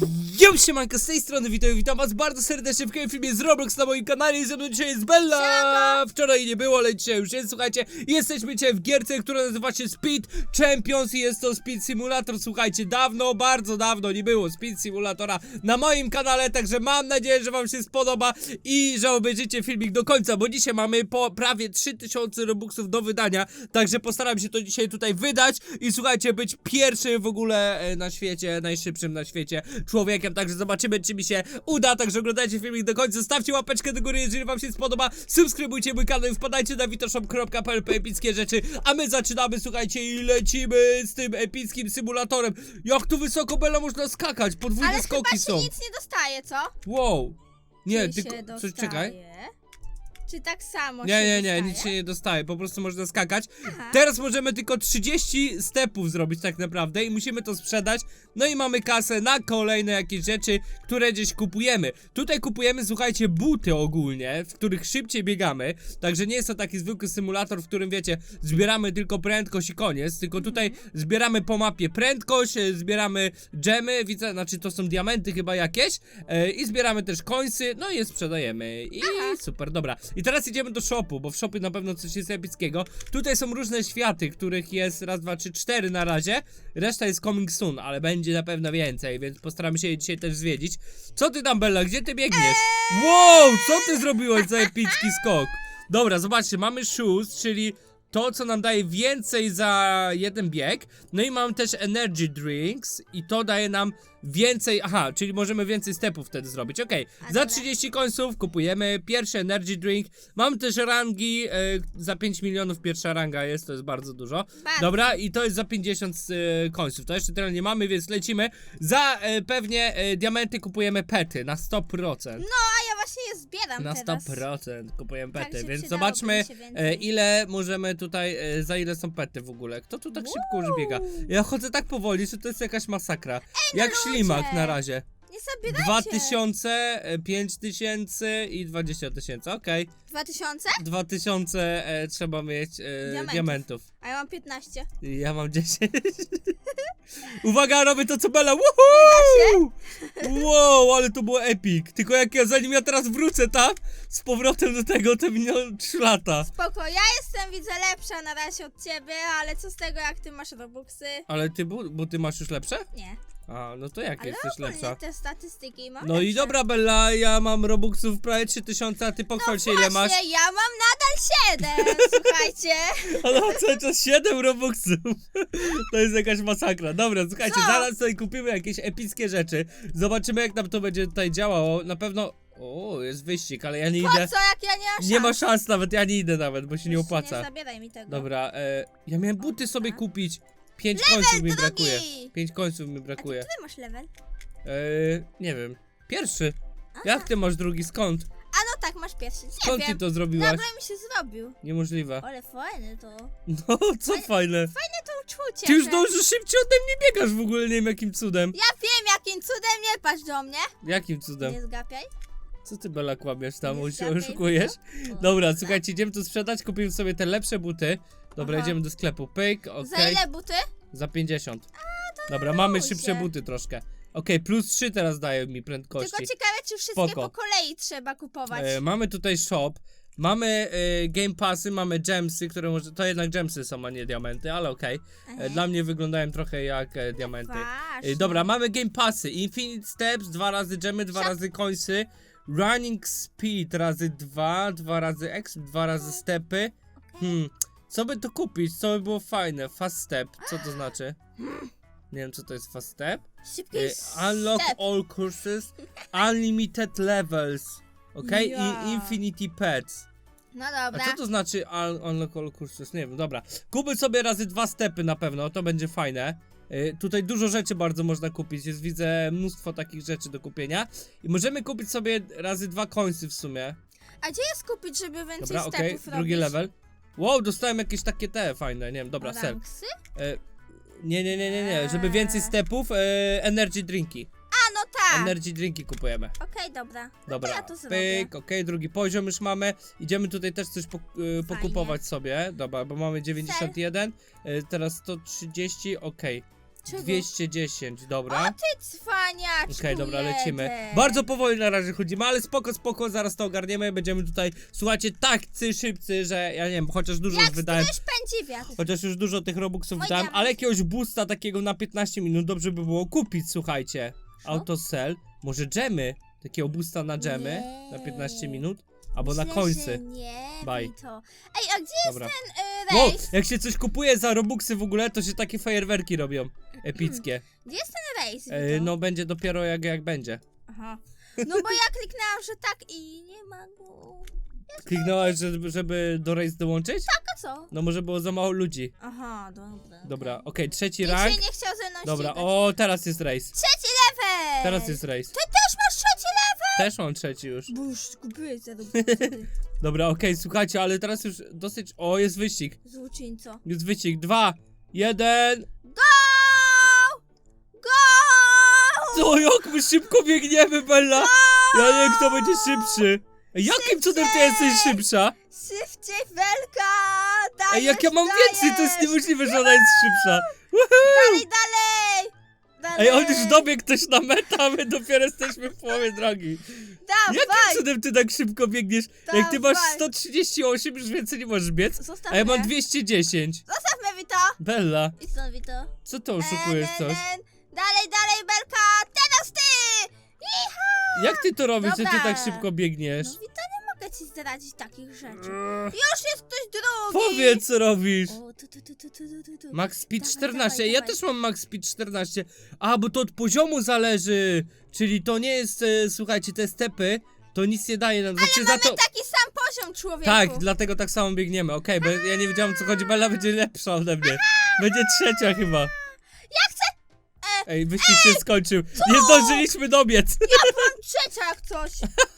you. Yo, siemanko, z tej strony witam, witam was bardzo serdecznie w kolejnym filmie z Roblox na moim kanale. I ze mną dzisiaj jest Bella! Wczoraj nie było, ale dzisiaj już jest, słuchajcie, jesteśmy dzisiaj w gierce, która nazywa się Speed Champions i jest to Speed Simulator, słuchajcie, dawno, bardzo dawno nie było Speed Simulatora na moim kanale, także mam nadzieję, że wam się spodoba i że obejrzycie filmik do końca, bo dzisiaj mamy po prawie 3000 Robuxów do wydania, także postaram się to dzisiaj tutaj wydać i słuchajcie, być pierwszym w ogóle e, na świecie, najszybszym na świecie człowiekiem, także zobaczymy, czy mi się uda, także oglądajcie filmik do końca, stawcie łapeczkę do góry, jeżeli wam się spodoba, subskrybujcie mój kanał i wpadajcie na witoshop.pl po epickie rzeczy, a my zaczynamy, słuchajcie, i lecimy z tym epickim symulatorem. Jak tu wysoko Bella można skakać, podwójne Ale skoki chyba się są. nic nie dostaje, co? Wow. Nie, Czy tylko, się coś, dostaje? Czy tak samo Nie, się nie, nie, dostaje? nic się nie dostaje, po prostu można skakać. Aha. Teraz możemy tylko 30 stepów zrobić tak naprawdę i musimy to sprzedać. No i mamy kasę na kolejne jakieś rzeczy, które gdzieś kupujemy. Tutaj kupujemy, słuchajcie, buty ogólnie, w których szybciej biegamy. Także nie jest to taki zwykły symulator, w którym wiecie, zbieramy tylko prędkość i koniec. Tylko tutaj zbieramy po mapie prędkość, e, zbieramy dżemy, widzę, znaczy to są diamenty chyba jakieś. E, I zbieramy też końsy, no i je sprzedajemy. I super, dobra. I teraz idziemy do shopu, bo w shopie na pewno coś jest epickiego. Tutaj są różne światy, których jest raz, dwa, trzy, cztery na razie. Reszta jest coming soon, ale będzie na pewno więcej, więc postaramy się je dzisiaj też zwiedzić. Co ty tam, Bella? Gdzie ty biegniesz? Wow, co ty zrobiłeś za epicki skok? Dobra, zobaczcie, mamy shoes, czyli to, co nam daje więcej za jeden bieg. No i mam też energy drinks i to daje nam więcej, aha, czyli możemy więcej stepów wtedy zrobić. Okej, A za dobra. 30 końców kupujemy pierwszy energy drink. Mam też rangi, e, za 5 milionów pierwsza ranga jest, to jest bardzo dużo. Bardzo. Dobra, i to jest za 50 e, końców. To jeszcze tyle nie mamy, więc lecimy. Za e, pewnie e, diamenty kupujemy pety na 100%. No, a ja właśnie je zbieram Na teraz. 100% kupujemy Tak pety, się więc przydałoby zobaczmy mi się więcej. e, ile możemy tutaj, e, za ile są pety w ogóle. Kto tu tak szybko już biega? Ja chodzę tak powoli, że to jest jakaś masakra. Jak ludzie! Ślimak na razie. Nie zabierajcie. 2000, e, 5000 i 20 tysięcy, okej. 2000? 2000 e, trzeba mieć e, diamentów. Diamentów. A ja mam 15. Ja mam 10. Uwaga, robię to co Bella. Woohoo! Wow, ale to było epic. Tylko jak ja, zanim ja teraz wrócę tam, z powrotem do tego, to minęło 3 lata. Spoko, ja jestem widzę lepsza na razie od ciebie, ale co z tego jak ty masz robuxy? Ale ty, bu- bo ty masz już lepsze? Nie. A, no to jak Ale jesteś ogólnie lepsza? te statystyki mam No i lepsze. dobra Bella, ja mam robuxów prawie 3000, a ty pochwal się ile masz. Właśnie, ja mam nadal 7, słuchajcie. Ale ma cały czas 7 robuxów. To jest jakaś masakra. Dobra, słuchajcie, Co? zaraz sobie kupimy jakieś epickie rzeczy. Zobaczymy jak nam to będzie tutaj działało. Na pewno... O, jest wyścig, ale ja nie Po idę. co, jak ja nie mam Nie ma szans? szans nawet, ja nie idę nawet, bo się nie Już opłaca. Nie zabieraj mi tego. Dobra, e, ja miałem buty sobie Dobra. Kupić. 5 końców mi drugi! brakuje. 5 końców mi A ty brakuje. masz level? E, nie wiem. Pierwszy. Aha. Jak ty masz drugi? Skąd? A no tak, masz pierwszy. Nie Skąd ty wiem. to zrobiłaś? Nagle mi się zrobił. Niemożliwe. Ale fajne to. No, co fajne. Fajne to uczucie. Ty już że- dążysz szybciej ode mnie biegasz w ogóle, nie wiem jakim cudem. Ja wiem, jakim cudem nie patrz do mnie. Jakim cudem? Nie zgapiaj. Co ty Bela kłamiesz tam, Nie zgapiaj oszukujesz? O, Dobra, słuchajcie, idziemy tu sprzedać, kupimy sobie te lepsze buty. Dobra, Aha. idziemy do sklepu, pyk, okej. Za ile buty? Za 50. Dobra, mamy luzie. szybsze buty troszkę. Okej, plus 3 teraz dają mi prędkości. Tylko ciekawe, czy wszystkie Spoko. po kolei trzeba kupować. E, mamy tutaj shop, mamy e, game passy, mamy gemsy, które może... To jednak gemsy są, a nie diamenty, ale okej. E. Dla mnie wyglądają trochę jak e, diamenty. Ważne. E, dobra, mamy game passy, infinite steps, dwa razy gemy, dwa Siap. razy coinsy, running speed razy dwa, dwa razy exp, dwa razy stepy. Hmm, co by to kupić? Co by było fajne? Fast step, co to znaczy? Nie wiem, co to jest fast step. Szybki E, unlock step. all courses, unlimited levels, ok? Ja. I infinity pets. No A dobra. co to znaczy un unlock all courses? Nie wiem, dobra. Kupię sobie razy dwa stepy na pewno, to będzie fajne. E, tutaj dużo rzeczy bardzo można kupić, jest widzę mnóstwo takich rzeczy do kupienia. I możemy kupić sobie razy dwa końcy w sumie. A gdzie jest kupić, żeby więcej Dobra, okej, stepów robić? drugi level. Wow, dostałem jakieś takie te fajne, nie wiem, dobra. Ranksy? E, nie, nie, nie, nie, nie, żeby więcej Eee. stepów, e, energy drinki. A, no tak. Energy drinki kupujemy. Okej, dobra. No Dobra, to ja to zrobię. pyk, okej, drugi poziom już mamy. Idziemy tutaj też coś pok- y, pokupować sobie. Dobra, bo mamy 91, y, teraz 130, okej. Czego? 210, O, dobra. ty cwaniaczku Okej, dobra, jeden. lecimy. Bardzo powoli na razie chodzimy, ale spoko, spoko, zaraz to ogarniemy. Będziemy tutaj, słuchajcie, takcy szybcy, że ja nie wiem, chociaż dużo już Jak wydałem. pędzi wiatr. Chociaż już dużo tych robuxów Mój wydałem, ale jakiegoś boosta takiego na 15 minut dobrze by było kupić, słuchajcie. Co? Autosell, może dżemy, takiego boosta na dżemy na 15 minut, albo na że Nie, Bye. Vito. Ej, a gdzie Dobra. jest ten y, Wow, rejs? jak się coś kupuje za robuxy w ogóle, to się takie fajerwerki robią. Epickie. Gdzie jest ten rejs? E, no będzie dopiero jak, jak będzie. Aha. No bo ja kliknęłam, że tak i nie ma go. Kliknęłaś, żeby, żeby do race dołączyć? Tak, a co? No może było za mało ludzi. Aha, dobra. Dobra, okej. trzeci Nikt rank. się nie chciał ze mną Dobra, ścigać. o, teraz jest race. Trzeci level! Teraz jest race. Ty Też mam trzeci już. Bo już kupiłeś za Dobra, okej, słuchajcie, ale teraz już dosyć... O, jest wyścig. Złoczyńco. Jest wyścig. Dwa, jeden... Go! Go! Co, jak my szybko biegniemy, Bella? Ja nie wiem, kto będzie szybszy. Ej, Jakim cudem ty jesteś szybsza? Szybciej, Welka! Dajesz, Ej, jak ja mam dajesz. więcej, to jest niemożliwe, że ona jest szybsza. Dalej, dalej! Dalej. Ej, on już dobiegł ktoś na metę, a my dopiero jesteśmy w połowie drogi. Dawaj! Jakim cudem ty tak szybko biegniesz? Jak ty masz Dawaj. 138, już więcej nie możesz biec? Zostaw A ja mam mnie. 210. Zostaw mnie, Vito! Bella, I stąd, Vito. co to oszukujesz coś? Dalej, dalej, Belka! Teraz ty! Jak ty to robisz, że ty Dobra. tak szybko biegniesz? No, ci zdradzić takich rzeczy. Eee, Już jest ktoś drugi! Powiedz, co robisz! O, tu, tu, tu, tu, tu, tu. Max Speed Dawaj, 14, dawaj, ja dawaj. też mam Max Speed 14. A, bo to od poziomu zależy. Czyli to nie jest, e, słuchajcie, te stepy, to nic nie daje nam. Znaczy, za Mamy to... taki sam poziom człowieka. Tak, dlatego tak samo biegniemy, okej, bo ja nie wiedziałam, co chodzi, Bella będzie lepsza ode mnie. Będzie trzecia chyba. Ja chcę... E, Ej, wyścig się skończył. Nie zdążyliśmy dobiec. Trzecia jak coś.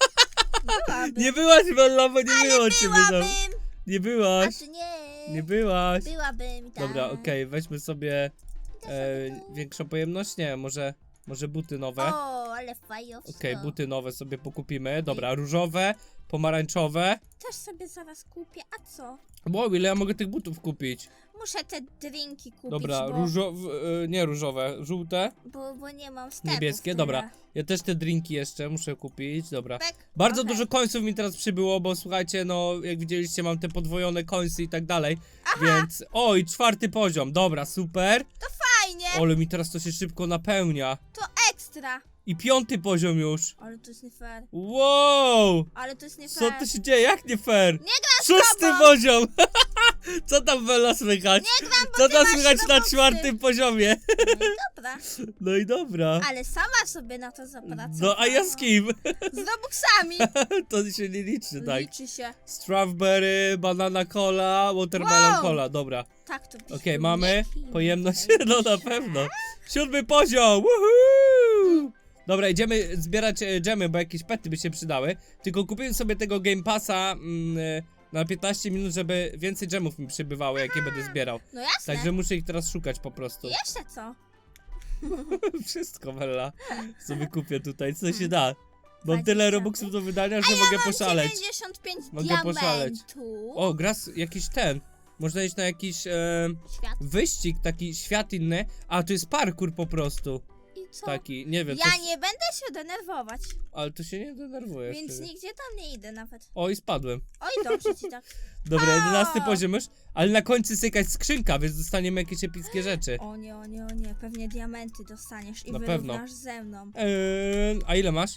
Byłabym. Nie byłaś, Bella, bo nie było ciebie tam. Byłabym! Nie byłaś. ty nie! Nie byłaś. Byłabym, tak. Dobra, okej, weźmy sobie e, większą pojemność. Nie, może, może buty nowe. O, ale fajowsko. Okej, buty nowe sobie pokupimy. Dobra, różowe, pomarańczowe. Też sobie zaraz kupię, a co? Wow, ile ja mogę tych butów kupić? Muszę te drinki kupić, Dobra, bo, różowe, e, nie różowe, żółte, bo, bo nie mam stepów niebieskie, tyle. dobra. Ja też te drinki jeszcze muszę kupić, dobra. Bek, Bardzo okej. dużo końców mi teraz przybyło, bo słuchajcie, no jak widzieliście mam te podwojone końce i tak dalej, więc... Oj, czwarty poziom, dobra, super. Fajnie, Ale mi teraz to się szybko napełnia. to ekstra. I piąty poziom już. Ale to jest nie fair. Wow! Ale to jest nie Co fair. tu się dzieje? Jak nie fair? Nie gram z Szósty tobą. poziom! Co tam Bella słychać? Nie gram, bo Co ty tam masz słychać na roboty. czwartym poziomie? No i dobra, No i dobra. ale sama sobie na to zapracowałam. No a ja z kim? Z robuxami. To się nie liczy, tak. Liczy się. Strawberry, banana cola, watermelon Wow. cola, dobra. Tak to pisze. Okej, mamy Nie pij, pojemność, no na pewno. Siódmy poziom, woohoo! Dobra, idziemy zbierać e, dżemy, bo jakieś pety by się przydały. Tylko kupiłem sobie tego Game Passa mm, e, na 15 minut, żeby więcej dżemów mi przybywało, jakie będę zbierał. No jasne. Także muszę ich teraz szukać po prostu. Jeszcze co? Wszystko, Bella. Sobie kupię tutaj, co się da. Mam 20. tyle robuxów do wydania, że mogę Mam poszaleć. 95 Mogę diamentów. poszaleć. O, gras jakiś ten. Można iść na jakiś e, Świat. wyścig, taki świat inny. A, to jest parkour po prostu. Co? Taki, nie wiem, Ja coś, nie będę się denerwować, ale to się nie denerwujesz. więc nigdzie tam nie idę nawet. O, i spadłem. Oj, dobrze ci tak. Dobra, jedenasty poziom już, ale na końcu jest jakaś skrzynka, więc dostaniemy jakieś epickie rzeczy. O nie, o nie, o nie, pewnie diamenty dostaniesz i Na wyrównasz pewno. ze mną. Eee, a ile masz?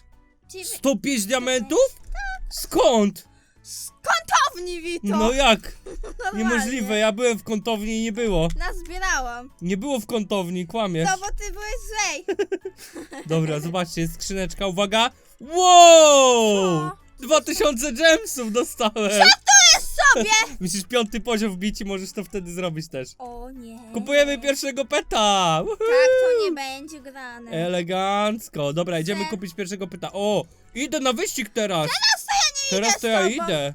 Dziewię... 105 diamentów? Skąd? Z kątowni, Wito! No jak? Normalnie. Niemożliwe, ja byłem w kątowni i nie było. Nazbierałam. Nie było w kątowni, kłamiesz. No bo ty byłeś złej. Dobra, zobaczcie, jest skrzyneczka, uwaga. Wow! O. 2000 gemsów dostałem! Jest sobie! Myślisz, piąty poziom wbici, możesz to wtedy zrobić też. O nie. Kupujemy pierwszego peta! Tak, to nie będzie grane. Elegancko. Dobra, idziemy kupić pierwszego pyta. O! Idę na wyścig teraz! Teraz to Teraz to ja z tobą. idę.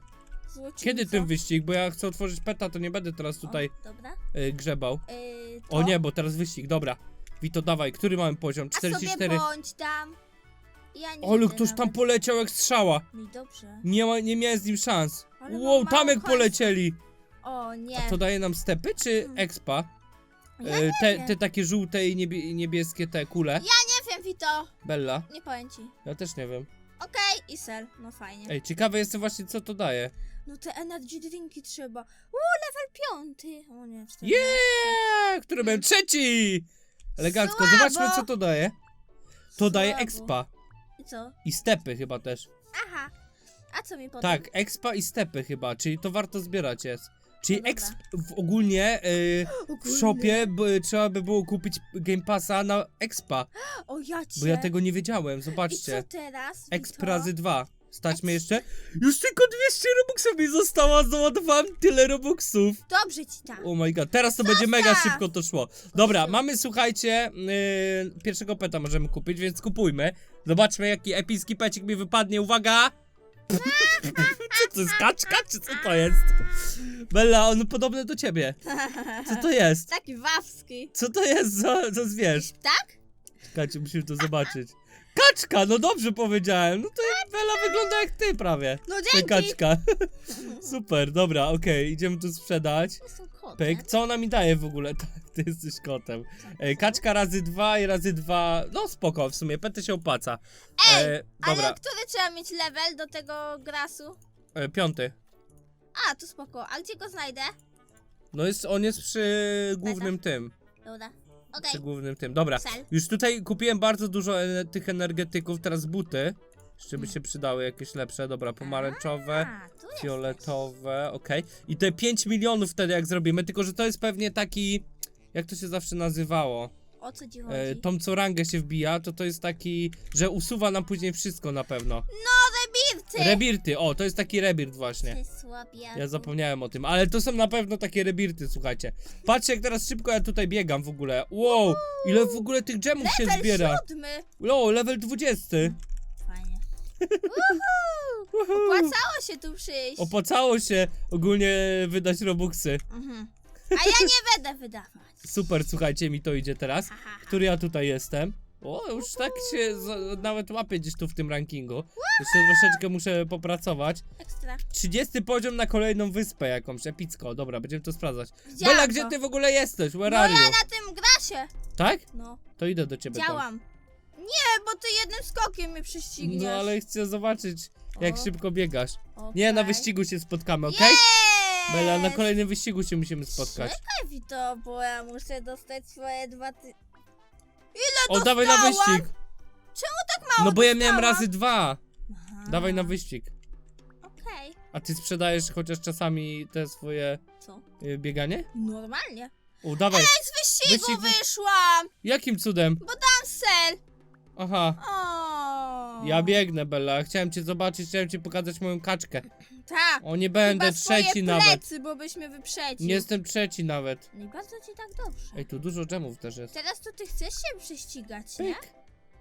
Kiedy ten wyścig? Bo ja chcę otworzyć peta, to nie będę teraz tutaj O, dobra. y, grzebał. Yy, to. O nie, bo teraz wyścig, dobra. Wito, dawaj, który mamy poziom? A sobie 44. bądź tam. Ja nie Olu, idę ktoś tam nawet. poleciał jak strzała. No i dobrze. Nie, ma, nie miałem z nim szans. Ale mam Wow, mało tam jak polecieli. O nie. A to daje nam stepy czy Mm. expa? Ja e, te, wiem. te takie żółte i niebie, niebieskie te kule? Nie wiem, Vito. Bella? Nie powiem ci. Ja też nie wiem. Okej, i sel. No fajnie. Ej, ciekawe jestem właśnie co to daje. No te energy drinki trzeba. Uuu, level piąty. O nie, cztery. Yeah! Który byłem trzeci! Elegancko, Słabo. zobaczmy co to daje. To daje Słabo. expa. I co? I stepy chyba też. Aha. A co mi potem? Tak, expa i stepy chyba, czyli to warto zbierać jest. Czyli No dobra. exp w ogólnie y, w shopie by, trzeba by było kupić Game Passa na expa, O ja cię. bo ja tego nie wiedziałem, I zobaczcie. co teraz? Exp razy dwa. Stać mnie jeszcze? Już tylko 200 robuxów mi zostało, załadowałem tyle robuxów. Dobrze ci tak. Oh my god, teraz to będzie mega szybko to szło. Dobra, mamy, słuchajcie, yy, pierwszego peta możemy kupić, więc kupujmy. Zobaczmy, jaki epicki pecik mi wypadnie. Uwaga! co to jest, kaczka, czy co to jest? Bella, on podobny do ciebie. Co to jest? Taki wawski. Co to jest za, za zwierz? Tak? Czekajcie, musimy to zobaczyć. Kaczka, no dobrze powiedziałem. No to Bella wygląda jak ty prawie. No Ta dzięki. kaczka. Super, dobra, okej, idziemy tu sprzedać. Kotem. Pyk, co ona mi daje w ogóle? Tak, ty jesteś kotem. E, kaczka razy dwa i razy dwa. No spoko, w sumie pety się opłaca. Ej, E, dobra, Ale który trzeba mieć level do tego grasu? e, piąty. A, to spoko. A gdzie go znajdę? No jest, on jest przy głównym tym. Dobra. Okej. Przy głównym tym. Dobra, Sel. już tutaj kupiłem bardzo dużo e, tych energetyków, teraz buty. Jeszcze by się przydały jakieś lepsze. Dobra, pomarańczowe. A, tu. Fioletowe, okej. I te 5 milionów wtedy jak zrobimy, tylko że to jest pewnie taki. Jak to się zawsze nazywało? O co ci chodzi? E, tą co rangę się wbija, to to jest taki, że usuwa nam później wszystko na pewno. No, rebirty! Rebirty, o, to jest taki rebirt właśnie. Ty słabiaku. Ja zapomniałem o tym, ale to są na pewno takie rebirty, słuchajcie. Patrzcie jak teraz szybko ja tutaj biegam w ogóle. Wow, ile w ogóle tych gemów się Level zbiera. siódmy. Wow, level 20. Uhu. Opłacało się tu przyjść. Opłacało się ogólnie wydać robuxy. Mhm. A ja nie będę wydawać. Super, słuchajcie, mi to idzie teraz. Który ja tutaj jestem. O, już tak się za, nawet łapię gdzieś tu w tym rankingu. Jeszcze troszeczkę muszę popracować. Ekstra. 30 poziom na kolejną wyspę jakąś, epicko. Dobra, będziemy to sprawdzać. Widziałam Bella, to. gdzie ty w ogóle jesteś? Where No are ja you? na tym grasie. Tak? No, To idę do ciebie tam. działam. Nie, bo ty jednym skokiem mnie prześcigniesz. No ale chcę zobaczyć, jak O. szybko biegasz. Nie, na wyścigu się spotkamy, okej? Yes! Bella, na kolejnym wyścigu się musimy spotkać. Czekaj, Wito, bo ja muszę dostać swoje dwa ty... O, dawaj na dostałam? wyścig. Czemu tak mało No bo ja miałem dostałam? razy dwa. Aha. Dawaj na wyścig. Okej. A ty sprzedajesz chociaż czasami te swoje Co? y, bieganie? Normalnie. O, dawaj. Z wyścigu Wyścig wy- wyszłam! Jakim cudem? Tam sel! Aha. O. Ja biegnę, Bella. Chciałem cię zobaczyć, chciałem ci pokazać moją kaczkę. Tak. O, nie będę Chyba swoje trzeci plecy, nawet. bo byśmy wyprzedził. Nie jestem trzeci nawet. No i bardzo ci tak dobrze. Ej, tu dużo dżemów też jest. Teraz to ty chcesz się prześcigać, nie? Pyk.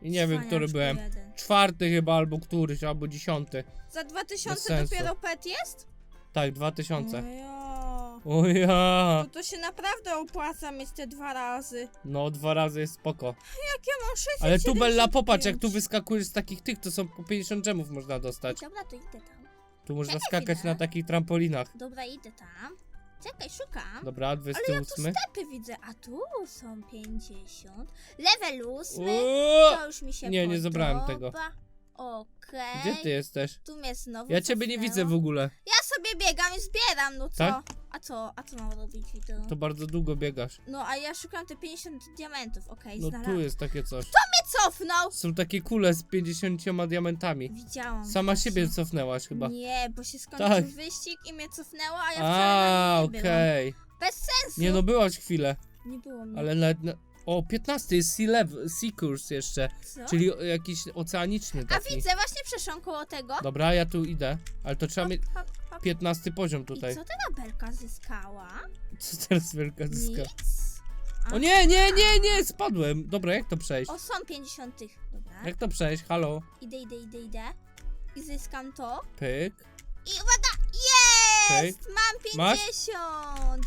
I nie wiem, który Cwaniaczku byłem. jeden. Czwarty chyba, albo któryś, albo dziesiąty. Za Bez 2000 sensu. dopiero pet jest? Tak, dwa tysiące. No ja. O ja. To, to się naprawdę opłaca mieć te dwa razy. No, dwa razy jest spoko. Jak ja mam 675. Ale tu Bella, popatrz, jak tu wyskakujesz z takich tych, to są po 50 dżemów można dostać. Dobra, to idę tam. Tu można Czekaj skakać chwilę. na takich trampolinach. Dobra, idę tam. Czekaj, szukam. Dobra, Ale ja tu 28. stepy widzę, a tu są 50. Level 8. Uuu, To już mi się Nie, nie podoba. zabrałem tego. Okej. Gdzie ty jesteś? Tu mnie znowu Ja ciebie nie cofnęło. widzę w ogóle. Ja sobie biegam i zbieram, no co? Tak? A co? A co mam robić, Wito? To bardzo długo biegasz. No, a ja szukam te 50 diamentów, okej, No znalazłam. tu jest takie coś. Mnie cofnął! Są takie kule z 50 diamentami. Widziałam. Sama właśnie. siebie cofnęłaś chyba. Nie, bo się skończył Tak. wyścig i mnie cofnęło, a ja wcale A, na nim nie byłam. okej. Bez sensu. Nie no, byłaś chwilę, Nie było mnie. ale nawet... Na... O, 15 jest sea, level, sea course jeszcze, Co? czyli o- jakiś oceaniczny A taki. widzę, właśnie przeszłam koło tego. Dobra, ja tu idę, ale to trzeba mieć hop, hop. 15 poziom tutaj. I co ta belka zyskała? Co teraz wielka zyska? Nic. O nie, nie, nie, nie, spadłem. Dobra, jak to przejść? O, są 50. Dobra. Jak to przejść? Halo? Idę, idę, idę, idę. I zyskam to. Pyk. I uwaga! Jest! Mam Masz? 50!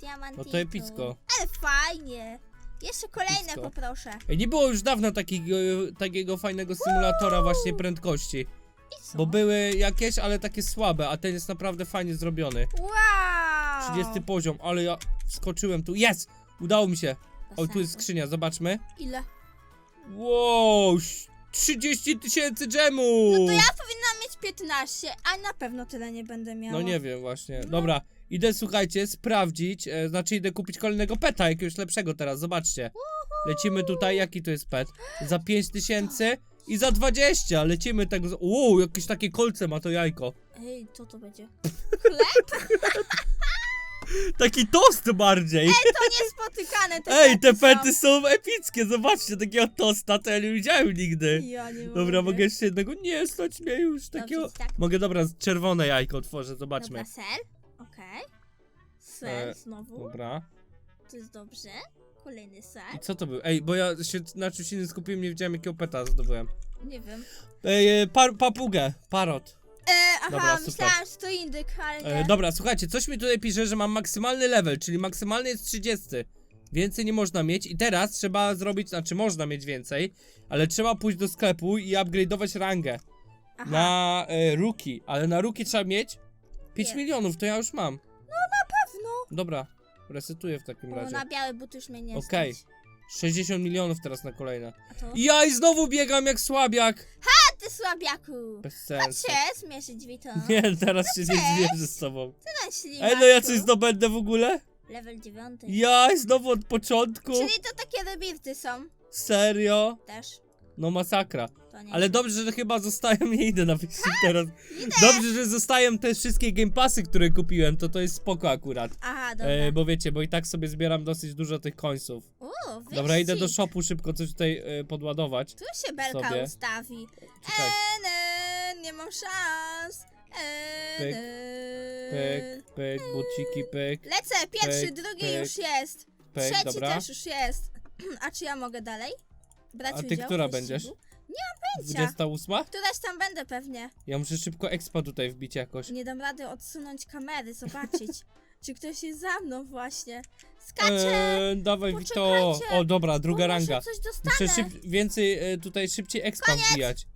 Diamantito. No to epicko. Ale fajnie. Jeszcze kolejne Epicko. poproszę. Ej, nie było już dawno takiego, takiego fajnego symulatora właśnie prędkości. I co? Bo były jakieś, ale takie słabe, a ten jest naprawdę fajnie zrobiony. Wow! 30 poziom, ale ja wskoczyłem tu. Jest! Udało mi się. O, tu jest skrzynia, zobaczmy. Ile? Wow, ś- 30 tysięcy dżemu! No to ja powinnam mieć 15, a na pewno tyle nie będę miała. No nie wiem właśnie. No. Dobra, idę słuchajcie, sprawdzić, e, znaczy idę kupić kolejnego peta, jakiegoś lepszego teraz, zobaczcie. Lecimy tutaj, jaki to jest pet? Za 5 tysięcy i za 20, lecimy z- uuu, jakieś takie kolce ma to jajko. Ej, co to będzie? Taki tost bardziej. To niespotykane te Ej, te pety są epickie, zobaczcie, takiego tosta to ja nie widziałem nigdy. Ja nie Dobra, mogę jeszcze jednego, nie, stać mnie już takiego. Tak. Mogę, dobra, czerwone jajko otworzę, zobaczmy. Dobra, ser. Okej. Ser E, znowu. Dobra. To jest dobrze. Kolejny ser. I co to był? Ej, bo ja się na czymś innym skupiłem, nie wiedziałem jakiego peta zdobyłem. Nie wiem. Ej, e, par, papugę, parot. E, aha, Dobra, super. myślałam, że to indyk, ale nie. E, dobra, słuchajcie, coś mi tutaj pisze, że mam maksymalny level, czyli maksymalny jest 30. Więcej nie można mieć i teraz trzeba zrobić, znaczy można mieć więcej, ale trzeba pójść do sklepu i upgrade'ować rangę Aha. na e, rookie, ale na rookie trzeba mieć 5 Nie. milionów, to ja już mam. Dobra, resetuję w takim Bo razie. na białe buty już mnie nie Okej. stać. 60 milionów teraz na kolejne. A to? I ja i znowu biegam jak słabiak. A ty słabiaku! Bez sensu. Się zmierzyć, Wito. Nie, teraz się nie zmierzę z tobą. Ty na ślimaku. Ej, no ja coś zdobędę w ogóle? Level 9. Ja znowu od początku? Czyli to takie rebirty są. Serio? Też. No masakra. To nie Ale dobrze, że chyba zostają, nie idę na wyścig teraz. Dobrze, że zostają te wszystkie Game Passy, które kupiłem, to to jest spoko akurat. Aha, dobra. E, bo wiecie, bo i tak sobie zbieram dosyć dużo tych końców. Dobra, idę do wyścig. shopu szybko coś tutaj e, podładować. Tu się belka sobie. ustawi. Czekaj. Enen, nie mam szans. Enen. Pyk, pyk, buciki, pyk, Lecę, pierwszy, pyk, drugi pyk, już jest. pyk, Trzeci dobra. też już jest. A czy ja mogę dalej? Brać A ty udział w która wyścigu? będziesz? pojęcia. 28? Któraś tam będę pewnie. Ja muszę szybko expa tutaj wbić jakoś. Nie dam rady odsunąć kamery, zobaczyć. czy ktoś jest za mną właśnie. Skaczę! Eee, dawaj Wito. Poczekajcie. O dobra, druga Bo może ranga. coś Muszę szyb więcej, e, tutaj szybciej expa wbijać.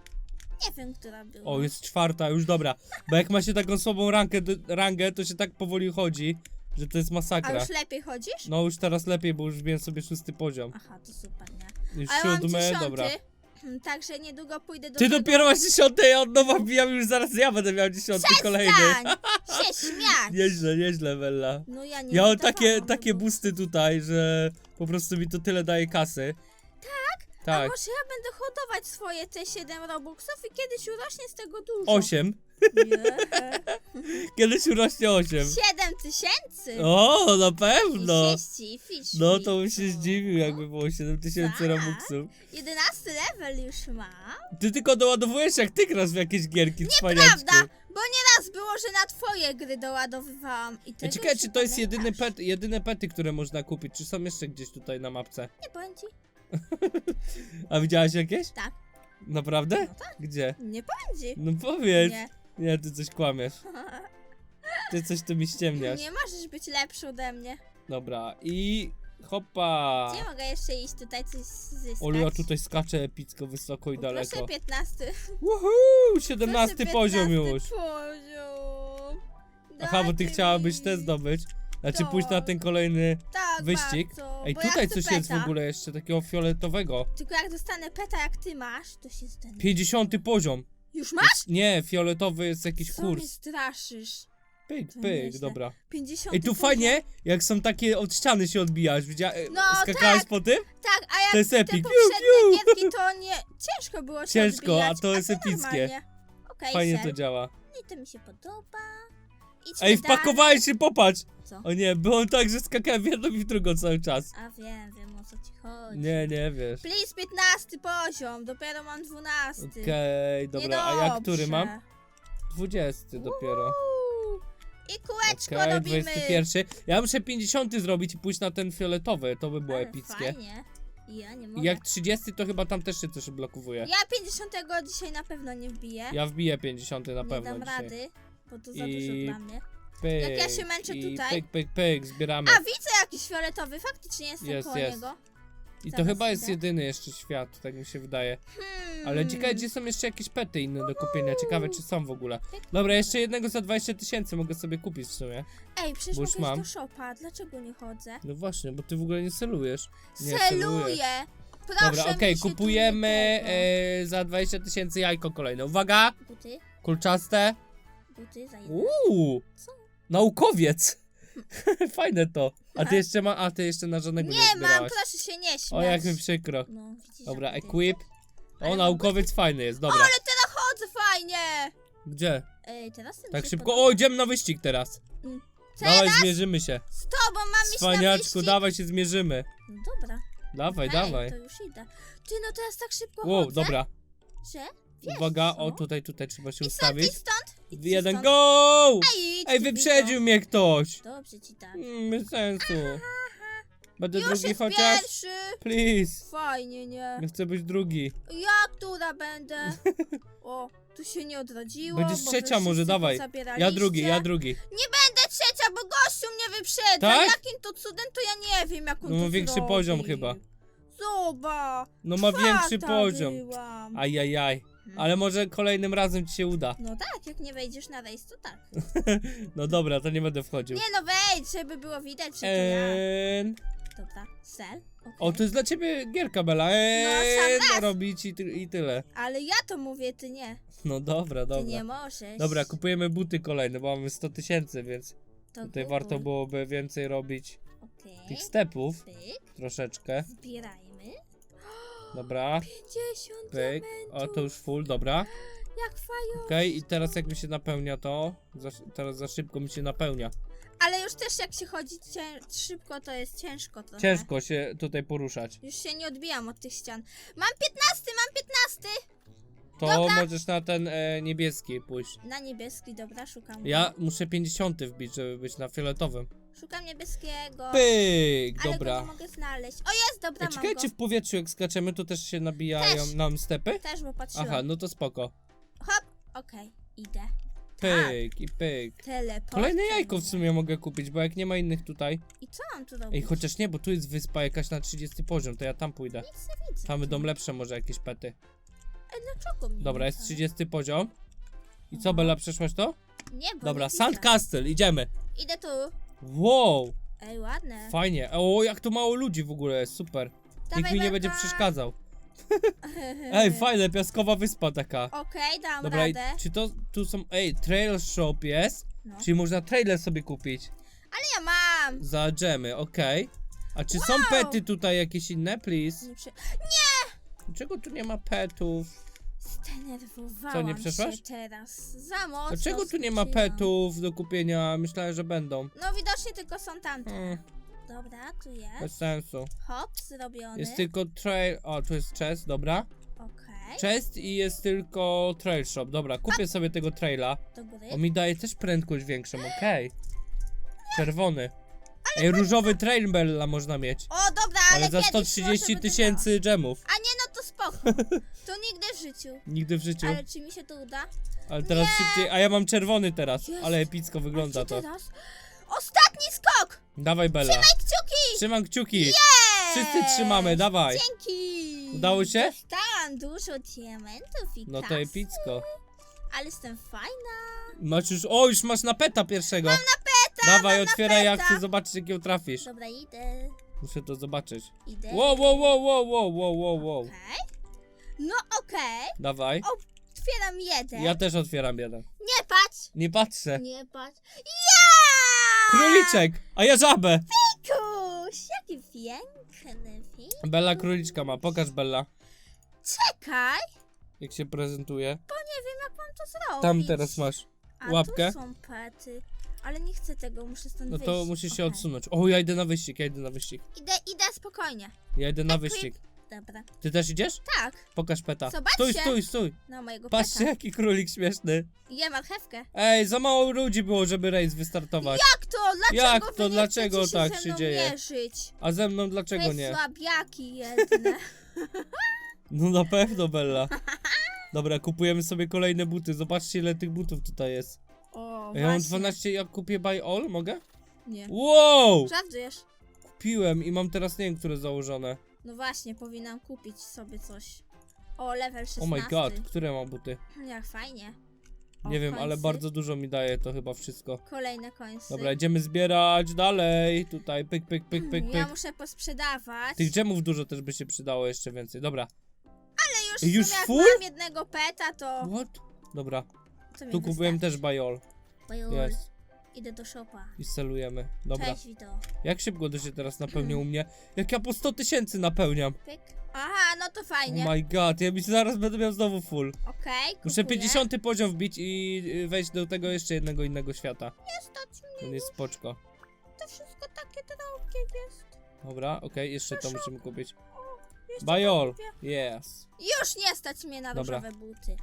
Nie wiem, która była. O, jest czwarta, już dobra. Bo jak ma się taką słabą rankę, rangę, to się tak powoli chodzi, że to jest A masakra. już lepiej chodzisz? No już teraz lepiej, bo już wbiłem sobie szósty poziom. Aha, to super, nie? Już Ale mam siódmy, dziesiąty. dobra. Hmm, Także niedługo pójdę do Ty tego- dopiero masz dziesiąte, ja od nowa wbijam już zaraz ja będę miał dziesiąty kolejny. Przestań się śmiać! Nieźle, nieźle, Bella. No ja nie Ja mam takie, takie busty tutaj, że po prostu mi to tyle daje kasy. Tak? A Tak. może ja będę hodować swoje te 7 robuxów i kiedyś urośnie z tego dużo. Osiem. Nie. Kiedyś urośnie osiem. 7 tysięcy! O, na pewno. 30 fish No to bym się zdziwił, jakby było 7000 Tak. robuxów. 11 level już mam. Ty tylko doładowujesz jak ty grasz w jakieś gierki, cwaniaczku. Prawda, bo nieraz było, że na twoje gry doładowywałam i Ja tego ciekawe, już czy nie to jest pamiętasz. jedyny pet, jedyne pety, które można kupić, czy są jeszcze gdzieś tutaj na mapce? Nie bądź. A widziałaś jakieś? Tak. Naprawdę? No tak. Gdzie? Nie bądź. No powiedz. Nie. Nie, ty coś kłamiesz. Ty coś tu mi ściemniasz. Nie możesz być lepszy ode mnie. Dobra, i hopa. Gdzie mogę jeszcze iść tutaj coś zyskać? Olio tutaj skacze epicko, wysoko i Proszę daleko. 15. Woohoo! 17 Proszę poziom 15 już. poziom. Aha, bo ty Dajcie chciałabyś mi. te zdobyć. Znaczy pójść na ten kolejny Tak, wyścig. Bardzo, Ej, bo ja tutaj chcę coś jest w peta. ogóle jeszcze takiego fioletowego. Tylko jak dostanę peta jak ty masz, to się zdenerwuję. 50 poziom. Już masz? Nie, fioletowy jest jakiś Co mnie kurs. straszysz? Pyk, To pyk, nieźle. dobra. 50 Ej, tu poziom. fajnie, jak są takie od ściany się odbijasz. Widzia... e, No, Skakałeś tak. po tym? Tak, a jak To jest te epic. Piu, poprzednie piu. gierki to nie... Ciężko było się Ciężko, a odbijać, to jest epickie. normalnie. Okej, Fajnie ser. to działa. I to mi się podoba. Idźmy Ej, dalej. wpakowałeś się, popatrz! Co? O nie, było tak, że skakałem w jedną i w drugą cały czas. A wiem, wiem o co ci chodzi. Nie, nie wiesz. Please, 15 poziom, dopiero mam 12. Okej, dobra, a jak który mam? Niedobrze. 20 dopiero. Uuu. I kółeczko Okej, robimy. 21. Ja muszę 50 zrobić i pójść na ten fioletowy, to by było Ale epickie. Fajnie. Ja nie mogę. Jak 30, to chyba tam też się coś blokuje. Ja 50 dzisiaj na pewno nie wbiję. Ja wbiję 50 na nie pewno dam dzisiaj. rady, bo to za I- dużo dla mnie. Pyk, Jak ja się męczę i tutaj. Pyk, pyk, pyk, zbieramy. A widzę jakiś fioletowy, faktycznie jestem Jest, koło jest. niego. I to Zaraz chyba jest idę. jedyny jeszcze świat, tak mi się wydaje. Hmm. Ale ciekawe, gdzie są jeszcze jakieś pety inne do kupienia. Ciekawe, czy są w ogóle. Dobra, jeszcze jednego za 20 tysięcy mogę sobie kupić w sumie. Ej, przecież bo już mogę mam. do shopa, dlaczego nie chodzę? No właśnie, bo ty w ogóle nie celujesz. Nie Celuję! Proszę Dobra, okej, mi się tu nie kupujemy tego. e, za 20 tysięcy jajko kolejne. Uwaga, Buty, kulczaste. Buty, za? Uuu, Co? naukowiec. Fajne to. A ty jeszcze ma, a ty jeszcze na żadnego nie, Nie mam, zbierałaś. proszę się nie śmiać. O, jak mi przykro. No, widzisz, Dobra, jak equip. O, naukowiec fajny jest, dobra. Ale teraz chodzę fajnie! Gdzie? Ej, teraz ten Tak się szybko. podoba. O, idziemy na wyścig teraz. Mm. Dawaj, zmierzymy się. Z tobą mam iść na Cwaniaczku, wyścig? dawaj się zmierzymy. No dobra. Dawaj, Ej, dawaj. to już idę. Ty, no teraz tak szybko Wow, chodzę, dobra. że... Wiesz Uwaga, co? o tutaj, tutaj trzeba się ustawić. stąd, i Jeden, stąd. go! Ej, idź, Ej, ty wyprzedził mnie ktoś. Dobrze ci tak. Mm, Bez sensu. Będę Już drugi jest chociaż? pierwszy! Please. Fajnie, nie? Ja chcę być drugi. Ja która będę? O, tu się nie odrodziło, Będziesz bo wy trzecia może, wszyscy dawaj. pozabieraliście. Ja drugi, ja drugi. Nie będę trzecia, bo gościu mnie wyprzedza. Tak? Jakim to cudem, to ja nie wiem, jak on No, to ma większy zrobił. poziom chyba. Zobacz. No ma większy czwarta poziom. Byłam. Ajajaj. Hmm. Ale może kolejnym razem ci się uda. No tak, jak nie wejdziesz na rejs, to tak. No dobra, to nie będę wchodził. Nie no, wejdź, żeby było widać, że to ja. Eee, Dobra, sel. okej. o, to jest dla ciebie gierka, Bela. No, Eee, sam raz. robić i, ty, i tyle. Ale ja to mówię, ty nie. No dobra, Ty dobra. nie możesz. Dobra, kupujemy buty kolejne, bo mamy 100 tysięcy, więc To tutaj warto byłoby więcej robić Okej. tych stepów. Pyk, Troszeczkę. zbierajmy. Dobra, 50 pyk. O, diamentów. to już full, dobra. Jak fajo. Okej, i teraz jak mi się napełnia to? Za, teraz za szybko mi się napełnia. Ale już też jak się chodzi cię... szybko, to jest ciężko trochę. Ciężko się tutaj poruszać. Już się nie odbijam od tych ścian. Mam 15, mam 15! To możesz na ten e, niebieski pójść. Na niebieski, dobra, szukam. Ja muszę 50 wbić, żeby być na fioletowym. Szukam niebieskiego. Pyk, Ale go dobra. nie mogę znaleźć. O jest, dobra, A mam go. czy w powietrzu jak skaczemy, to też się nabijają Też. nam stepy? Też, bo patrzyłam. Aha, no to spoko. Hop, okej, idę. Tak. Pyk i pyk. Teleport. Kolejne jajko w sumie mogę kupić, bo jak nie ma innych tutaj. I co mam tu robić? Ej, chociaż nie, bo tu jest wyspa jakaś na 30 poziom, to ja tam pójdę. Nic nie widzę. Tam będą lepsze może jakieś pety. Ej, dlaczego mnie Dobra, nie jest ma? 30 poziom. I co. Bella, przeszłaś to? Nie, bo Dobra, nie widzę. Sandcastle, idziemy. Idę tu. Wow, Ej, ładne. fajnie. O, jak tu mało ludzi w ogóle jest, super. Nikt mi nie będzie przeszkadzał. Ej, fajne, piaskowa wyspa taka. Okej, dam Dobra, i radę. czy to tu są. Ej, trail shop jest? No. Czyli można trailer sobie kupić Ale ja mam. za dżemy, okej. A czy są Wow. pety tutaj jakieś inne, please? Nie. Dlaczego tu nie ma petów? Zdenerwowałam Co, nie przeszłaś? się teraz. Za mocno Dlaczego tu nie ma petów do kupienia? Myślałem, że będą. No widocznie tylko są tamte. Hmm, Dobra, tu bez jest. sensu. Hop, zrobiony. Jest tylko trail. O, tu jest chest, dobra. Okej, Chest i jest tylko trail shop. Dobra, kupię sobie tego traila. do góry. On mi daje też prędkość większą, okej. Czerwony. Ej, różowy trail Bella można mieć. O, dobra, ale, Ale za kiedyś może 130 będę tysięcy dżemów. A nie, no to spoko. To nigdy w życiu. Nigdy w życiu. Ale czy mi się to uda? Ale teraz szybciej. A ja mam czerwony teraz. Jezu. Ale epicko A wygląda gdzie to. teraz? Ostatni skok! Dawaj Bella. Trzymaj kciuki! Trzymam kciuki. Wszyscy trzymamy, dawaj. Dzięki! Udało się? Dostałam dużo diamentów i No to kasy, epicko. Ale jestem fajna. Masz już. O, już masz na peta pierwszego. Mam na! Dawaj, otwieraj, ja chcę zobaczyć, jakiego trafisz. Dobra, idę. Muszę to zobaczyć. Idę. Wow, wow, wow, wow, wow, wow, wow, wow. Okej. No okej. Dawaj. Otwieram jeden. Ja też otwieram jeden. Nie patrz! Nie patrzę. Nie patrz. Ja! Króliczek, a ja żabę. Kuś, jaki piękny film. Bella króliczka ma. Pokaż Bella, Czekaj, jak się prezentuje. bo nie wiem jak mam to zrobić. Tam teraz masz. A łapkę. tu są pety. Ale nie chcę tego, muszę stąd No wyjść. to musisz się Okej. odsunąć. O, ja idę na wyścig, ja idę na wyścig. Idę, idę spokojnie. Ja idę na Equip. wyścig. Dobra. Ty też idziesz? Tak, Pokaż peta. Zobaczcie. Stój, stój, stój. no mojego Patrzcie, peta. jaki królik śmieszny. Je marchewkę. Ej, za mało ludzi było, żeby rejs wystartować. Jak to? Dlaczego Jak wy to? nie Dlaczego chcecie się tak ze się mną dzieje? Mierzyć? A ze mną dlaczego Wy nie? słabiaki jedne. No na pewno, Bella. Dobra, kupujemy sobie kolejne buty. Zobaczcie, ile tych butów tutaj jest. O, Ja mam właśnie. 12, jak kupię buy all, mogę? Nie. Wow! Żartujesz. Kupiłem i mam teraz nie wiem, które założone. No właśnie, powinnam kupić sobie coś. O, level 16. Oh my god, które mam buty? Jak fajnie. O, Nie wiem, ale końcy. bardzo dużo mi daje to chyba wszystko. Kolejne końce. Dobra, idziemy zbierać dalej. Tutaj pyk, pyk, pyk, pyk, Ja pyk. muszę posprzedawać. Tych dżemów dużo też by się przydało jeszcze więcej. Dobra. Ale już, Już w sumie jak full? mam jednego peta, to... What? Dobra, mi tu kupiłem wystarczy. też bajol. Jest. Idę do shopa. I celujemy. Dobra. Cześć, Wito. Jak szybko to się teraz napełnia u mnie? Jak ja po 100 tysięcy napełniam. Pyk. Aha, no to fajnie. Oh my god, ja mi zaraz będę miał znowu full. Okej, Muszę kupuję. 50 poziom wbić i y, wejść do tego jeszcze jednego innego świata. Nie stać mnie, To jest spoczko. to wszystko takie drogie jest. Dobra, okej, jeszcze to musimy kupić. Jeszcze Bajol. kupię. Yes. Już nie stać mnie na Dobra. różowe buty.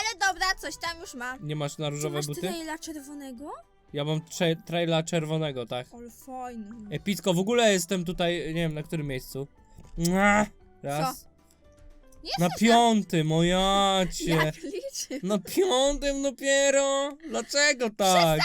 Ale dobra, coś tam już mam. Nie masz na różowe masz buty? traila czerwonego? Ja mam tra traila czerwonego, tak. Ale fajny. Epicko, w ogóle jestem tutaj, nie wiem na którym miejscu. Mua. Raz. Na piątym, o jacie. Jak liczy? Na piątym dopiero? Dlaczego tak?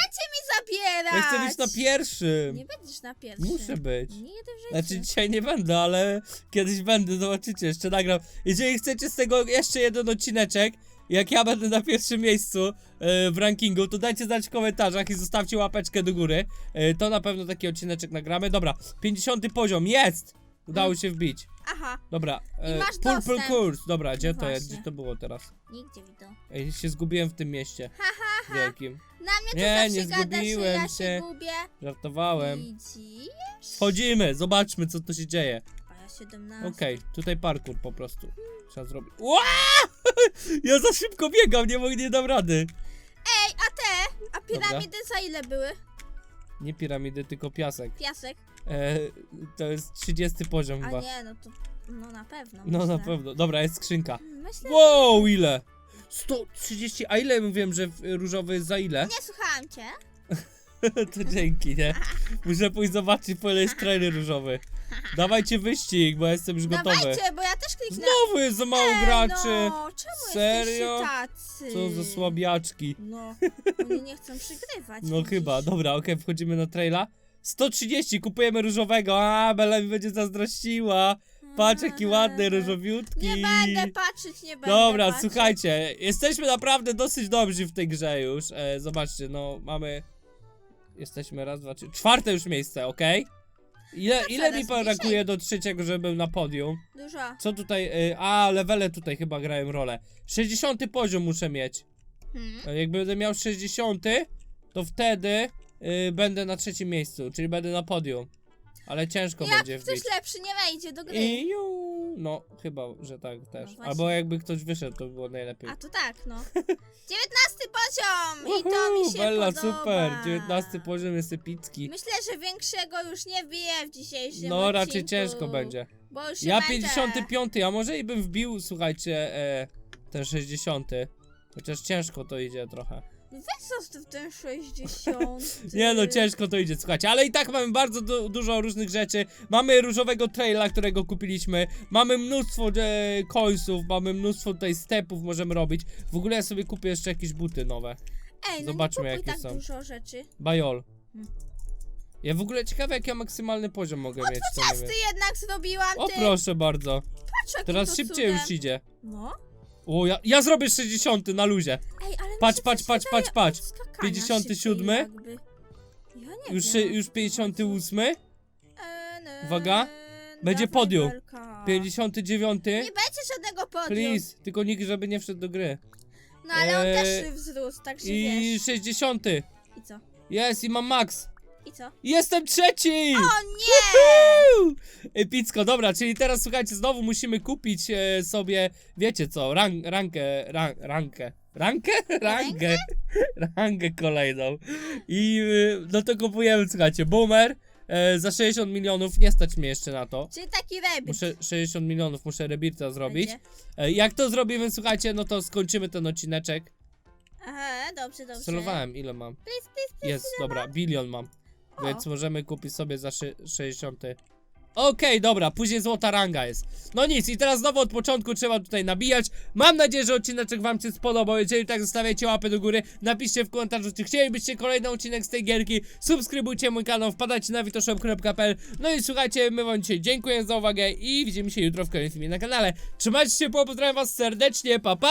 Zabierać! Ja chcę być na pierwszym. Nie będziesz na pierwszym. Muszę być. Nie jedę w życiu. Znaczy dzisiaj nie będę, ale kiedyś będę, zobaczycie, jeszcze nagram. Jeżeli chcecie z tego jeszcze jeden odcineczek, jak ja będę na pierwszym miejscu e, w rankingu, to dajcie znać w komentarzach i zostawcie łapeczkę do góry. E, to na pewno taki odcineczek nagramy. Dobra, 50 poziom, jest! Udało się wbić. Aha, Dobra, e, masz Purple dostęp. Kurs. Dobra, gdzie to jest? właśnie. Gdzie to było teraz? nigdzie Wito. Ej, się zgubiłem w tym mieście. wielkim. Na mnie to Nie, zawsze nie gadasz, zgubiłem ja się. się gubię. Żartowałem. Widzisz? Wchodzimy, zobaczmy co tu się dzieje. A ja 17. Okej, tutaj parkour po prostu. Trzeba zrobić. Ła! Ja za szybko biegam, nie mogę, nie dam rady. Ej, a te? A piramidy za ile były? Nie piramidy, tylko piasek. Piasek? E, to jest 30 poziom A chyba. nie, no to... No na pewno. No myślę. na pewno. Dobra, jest skrzynka. Myślę, Wow, ile? 130, a ile mówiłem, że w- różowy jest za ile? Nie słuchałam cię. to dzięki, nie? Muszę pójść zobaczyć, po ile jest trailer różowy. Dawajcie wyścig, bo ja jestem już gotowy. Dawajcie, bo ja też kliknę. Znowu jest za mało Ej, graczy. No, czemu Serio? tacy? Co za słabiaczki. No, oni nie chcą przygrywać. No widzisz? chyba, dobra, okej, wchodzimy na traila. 130, kupujemy różowego, a Bela mi będzie zazdrościła. Patrz jaki ładny, różowiutki. Nie będę patrzeć, nie będę Dobra, patrzeć. słuchajcie, jesteśmy naprawdę dosyć dobrzy w tej grze już. E, zobaczcie, no mamy... Jesteśmy raz, dwa, trzy... Czwarte już miejsce, okej? Ile, ile mi coraz brakuje do trzeciego, żebym na podium? Dużo. Co tutaj... E, a, levele tutaj chyba grają rolę. 60 poziom muszę mieć. Hmm. E, Jak będę miał 60, to wtedy y, będę na trzecim miejscu, czyli będę na podium. Ale ciężko Jak będzie ktoś wbić. lepszy nie wejdzie do gry. I ju, no chyba, że tak też. właśnie. Albo jakby ktoś wyszedł, to by było najlepiej. A to tak, no. 19 poziom! I to Uhu, mi się Bella, podoba. super! 19 poziom jest epicki. Myślę, że większego już nie wbiję w dzisiejszym No raczej odcinku, ciężko będzie. Bo już się Ja męczę. 55, a może i bym wbił, słuchajcie, e, ten 60. Chociaż ciężko to idzie trochę. Weź zostaw ten 60. Nie no, ciężko to idzie, słuchajcie, ale i tak mamy bardzo du dużo różnych rzeczy. Mamy różowego traila, którego kupiliśmy. Mamy mnóstwo e, coinsów, mamy mnóstwo tutaj stepów możemy robić. W ogóle ja sobie kupię jeszcze jakieś buty nowe. Ej, no Zobaczmy, nie jakie tak są. dużo rzeczy. Bajol. Hmm. Ja w ogóle ciekawe, jaki ja maksymalny poziom mogę mieć, to nie wiem. jednak zrobiłam, O ty. proszę bardzo. Patrz, Teraz to szybciej cudem. już idzie. No. O, ja, ja zrobię 60 na luzie. Ej, ale mi Patrz, się patrz, coś patrz, wydaje patrz, patrz. od skakania 57? szybciej jakby. Ja nie Już, wiem. już 58. E, no, Uwaga. Będzie dawaj, podium. Belka. 59. Nie będzie żadnego podium. Please, tylko nikt, żeby nie wszedł do gry. No ale on Eee, też wzrósł, także I wiesz. 60. I co? Jest, i mam max. I co? Jestem trzeci! O nie! Woo! Epicko, dobra, czyli teraz słuchajcie, znowu musimy kupić e, sobie, wiecie co, ran, rankę, ran, rankę. Rankę? Rankę. Rankę kolejną. I e, no to kupujemy, słuchajcie, boomer e, za 60 milionów, nie stać mnie jeszcze na to. Czyli taki rebit. Muszę 60 milionów, muszę rebirta zrobić. Będzie. E, jak to zrobimy, słuchajcie, no to skończymy ten odcineczek. Aha, dobrze, dobrze. Celowałem, ile mam? Please, please, please. Jest, dobra, bilion mam. Więc możemy kupić sobie za szy- 60 Okej, dobra, później złota ranga jest. No nic, i teraz znowu od początku trzeba tutaj nabijać. Mam nadzieję, że odcineczek wam się spodobał. Jeżeli tak, zostawiacie łapę do góry. Napiszcie w komentarzu, czy chcielibyście kolejny odcinek z tej gierki. Subskrybujcie mój kanał, wpadajcie na witoshop.pl. No i słuchajcie, my wam dzisiaj dziękuję za uwagę i widzimy się jutro w kolejnym filmie na kanale. Trzymajcie się, pozdrawiam was serdecznie, pa pa!